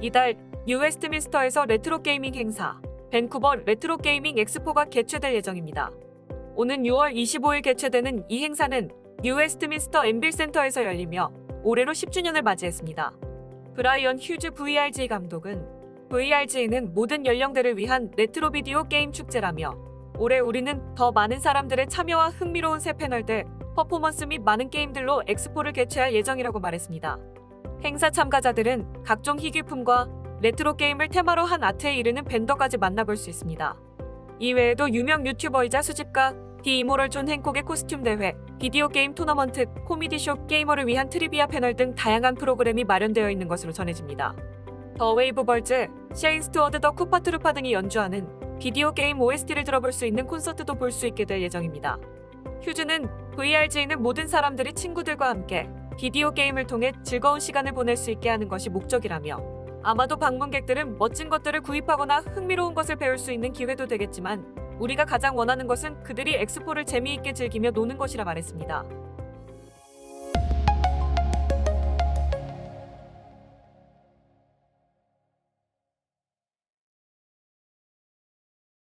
이달 뉴 웨스트민스터에서 레트로 게이밍 행사 밴쿠버 레트로 게이밍 엑스포가 개최될 예정입니다. 오는 6월 25일 개최되는 이 행사는 뉴 웨스트민스터 엠빌 센터에서 열리며 올해로 10주년을 맞이했습니다. 브라이언 휴즈 VRG 감독은 VRG는 모든 연령대를 위한 레트로 비디오 게임 축제라며 올해 우리는 더 많은 사람들의 참여와 흥미로운 새 패널들, 퍼포먼스 및 많은 게임들로 엑스포를 개최할 예정이라고 말했습니다. 행사 참가자들은 각종 희귀품과 레트로 게임을 테마로 한 아트에 이르는 밴더까지 만나볼 수 있습니다. 이외에도 유명 유튜버이자 수집가 디 이모럴 존 행콕의 코스튬 대회, 비디오 게임 토너먼트, 코미디 쇼 게이머를 위한 트리비아 패널 등 다양한 프로그램이 마련되어 있는 것으로 전해집니다. 더 웨이브 벌즈, 셰인 스튜어드 더 쿠파트루파 등이 연주하는 비디오 게임 OST를 들어볼 수 있는 콘서트도 볼 수 있게 될 예정입니다. 휴즈는 VRG는 모든 사람들이 친구들과 함께 비디오 게임을 통해 즐거운 시간을 보낼 수 있게 하는 것이 목적이라며 아마도 방문객들은 멋진 것들을 구입하거나 흥미로운 것을 배울 수 있는 기회도 되겠지만 우리가 가장 원하는 것은 그들이 엑스포를 재미있게 즐기며 노는 것이라 말했습니다.